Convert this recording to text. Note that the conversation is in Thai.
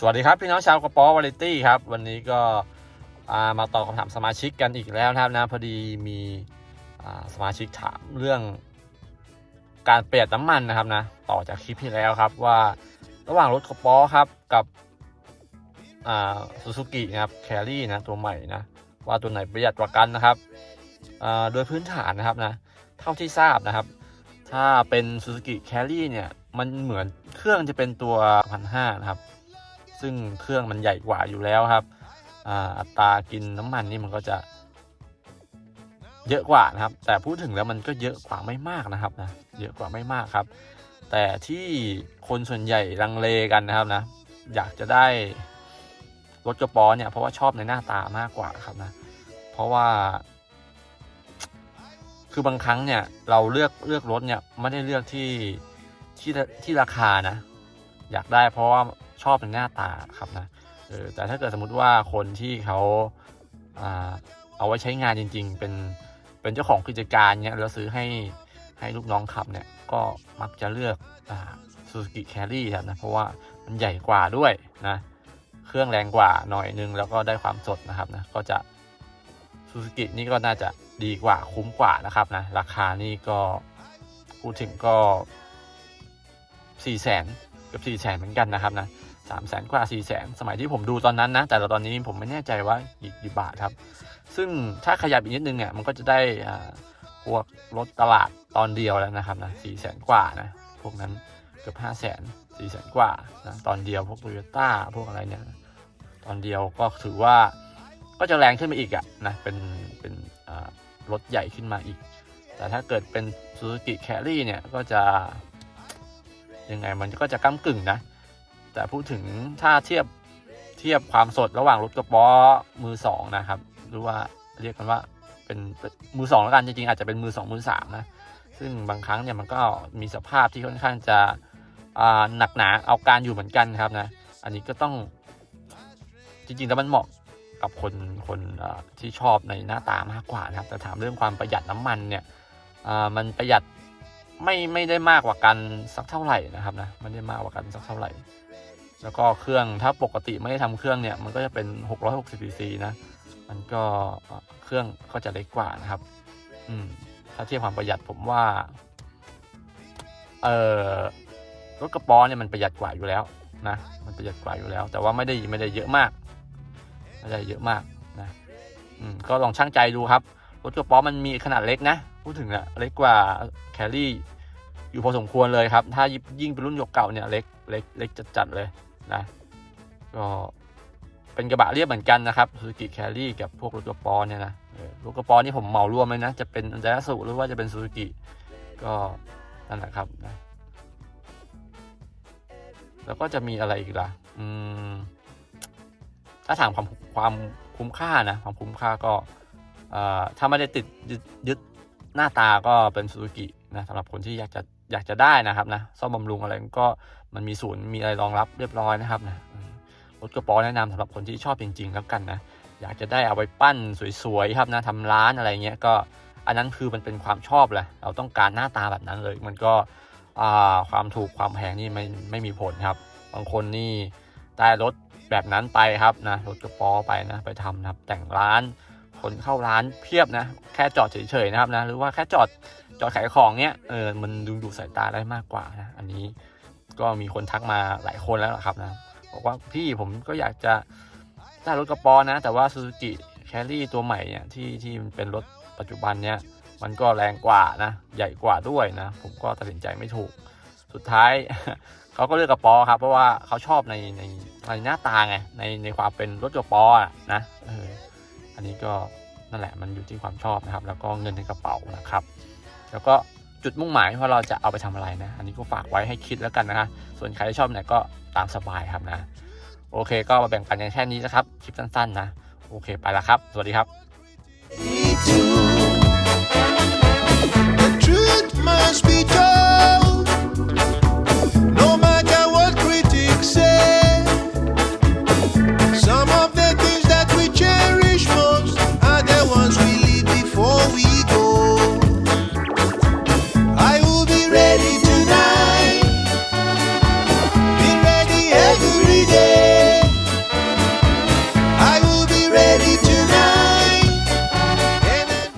สวัสดีครับพี่น้องชาวกระป๋อวาไรตี้ครับ วันนี้ก็มาตอบคำถามสมาชิกกันอีกแล้วนะครับนะพอดีมีสมาชิกถามเรื่องการเประหยัดน้ำมันนะครับนะต่อจากคลิปที่แล้วครับว่าระหว่างรถกระป๋อครับกับอ่าซูซูกินะครับแครี่นะตัวใหม่นะว่าตัวไหนประหยัดกว่ากันนะครับโดยพื้นฐานนะครับนะเท่าที่ทราบนะครับ ถ้าเป็น Suzuki Carry เนี่ยมันเหมือนเครื่องจะเป็นตัวพันห้านะครับ ซึ่งเครื่องมันใหญ่กว่าอยู่แล้วครับอัตรากินน้ำมันนี่มันก็จะ เยอะกว่านะครับ แต่พูดถึงแล้วมันก็เยอะกว่าไม่มากนะครับนะเยอะกว่าไม่มากครับ แต่ที่คนส่วนใหญ่ลังเลกันนะครับนะ อยากจะได้รถกระป๋อเนี่ยเพราะว่าชอบในหน้าตามากกว่าครับนะ เพราะว่า คือบางครั้งเนี่ย เราเลือกเลือกรถเนี่ยไม่ได้เลือกที่ที่ที่ราคานะ อยากได้เพราะว่า ชอบในหน้าตาครับนะเออแต่ถ้าเกิดสมมติว่าคนที่เขาอ่าเอาไว้ใช้งานจริง ๆ เป็นเป็นเจ้าของกิจการเนี่ยแล้วซื้อให้ให้ลูกน้องขับเนี่ยก็มักจะเลือกอ่าซูซูกิแครี่ครับนะเพราะว่ามันใหญ่กว่าด้วยนะเครื่องแรงกว่าหน่อยนึงแล้วก็ได้ความสดนะครับนะก็จะซูซูกินี่ก็น่าจะดีกว่าคุ้มกว่านะครับนะราคานี่ก็พูดถึงก็4ี่แสนกับ4ี่แสนเหมือนกันนะครับนะ สามแสนกว่า4ี่แสนสมัยที่ผมดูตอนนั้นนะ แต่ตอนนี้ผมไม่แน่ใจว่ากี่กี่บาทครับ ซึ่งถ้าขยับอีกนิดนึงเนี่ยมันก็จะได้พวกรถตลาดตอนเดียวแล้วนะครับนะสี่แสนกว่านะพวกนั้นเกือบห้าแสนสี่แสนกว่านะตอนเดียวพวกโตโยต้าพวกอะไรเนี่ยตอนเดียวก็ถือว่าก็จะแรงขึ้นมาอีกอะนะเป็นเป็นรถใหญ่ขึ้นมาอีก แต่ถ้าเกิดเป็น Suzuki Carry เนี่ยก็จะยังไงมันก็จะก้ากึ่งนะ แต่พูดถึงถ้าเทียบเทียบความสดระหว่างรถกระป๋อมือสองนะครับ หรือว่าเรียกกันว่าเป็นมือสองแล้วกันจริงๆอาจจะเป็นมือสองมือสามนะซึ่งบางครั้งเนี่ยมันก็มีสภาพที่ค่อนข้างจะหนักหนาเอาการอยู่เหมือนกันครับนะอันนี้ก็ต้องจริงๆแล้วมันเหมาะกับคนคนที่ชอบในหน้าตามากกว่านะครับ แต่ถามเรื่องความประหยัดน้ำมันเนี่ยมันประหยัดไม่ไม่ได้มากกว่ากันสักเท่าไหร่นะครับนะไม่ได้มากกว่ากันสักเท่าไหร่ แล้วก็เครื่องถ้าปกติไม่ได้ทำเครื่องเนี่ยมันก็จะเป็น 660 cc นะ มันก็เครื่องก็จะเล็กกว่านะครับ อืม ถ้าเทียบความประหยัดผมว่า เออรถกระป๋อเนี่ยมันประหยัดกว่าอยู่แล้วนะ มันประหยัดกว่าอยู่แล้ว แต่ว่าไม่ได้ไม่ได้เยอะมากไม่ได้เยอะมากนะ อืม ก็ลองช่างใจดูครับ รถกระป๋อมันมีขนาดเล็กนะ พูดถึงอะเล็กกว่าแครี่อยู่พอสมควรเลยครับ ถ้ายิ่งเป็นรุ่นยกเก่าเนี่ยเล็กเล็กเล็กจัดๆเลย นะก็เป็นกระบะเรียบเหมือนกันนะครับซูซูกิแครี่กับพวกรถกระป๋อเนี่ยนะรถกระป๋อนี่ผมเหมารวมเลยนะ จะเป็นอันดรสุหรือว่าจะเป็นซูซูกิก็นั่นแหละครับนะแล้วก็จะมีอะไรอีกล่ะ อืม ถ้าถามความความคุ้มค่านะ ความคุ้มค่าก็ถ้าไม่ได้ติดยึดยึดหน้าตาก็เป็นซูซูกินะสำหรับคนที่อยากจะอยากจะได้นะครับนะซ่อมบำรุงอะไรก็ มันมีศูนย์มีอะไรรองรับเรียบร้อยนะครับนะรถกระป๋อแนะนำสำหรับคนที่ชอบจริง ๆ แล้วกันนะอยากจะได้เอาไปปั้นสวยๆครับนะทำร้านอะไรเงี้ยก็อันนั้นคือมันเป็นความชอบแหละเราต้องการหน้าตาแบบนั้นเลย มันก็ความถูกความแพงนี่ไม่ไม่มีผลครับ บางคนนี่ได้รถแบบนั้นไปครับนะรถกระป๋อไปนะไปทำนะครับแต่งร้านคนเข้าร้านเพียบนะ แค่จอดเฉยๆนะครับนะหรือว่าแค่จอดจอดขายของเนี้ยเออมันดึงดูดสายตาได้มากกว่านะอันนี้ ก็มีคนทักมาหลายคนแล้วครับนะบอกว่าพี่ผมก็อยากจะได้รถกระป๋อนะ แต่ว่า Suzuki Carry ตัวใหม่เนี่ยที่ที่มันเป็นรถปัจจุบันเนี่ยมันก็แรงกว่านะ ใหญ่กว่าด้วยนะ ผมก็ตัดสินใจไม่ถูก สุดท้ายเขาก็เลือกกระป๋อครับ เพราะว่าเขาชอบในในในหน้าตาไงในในความเป็นรถกระป๋ออะนะเอออันนี้ก็นั่นแหละมันอยู่ที่ความชอบนะครับ แล้วก็เงินในกระเป๋านะครับ แล้วก็ จุดมุ่งหมายว่าเราจะเอาไปทำอะไรนะ อันนี้ก็ฝากไว้ให้คิดแล้วกันนะส่วนใครที่ชอบไหนก็ตามสบายครับนะ โอเค ก็มาแบ่งปันกันแค่นี้นะครับ คลิปสั้นๆนะ โอเคไปละครับ สวัสดีครับ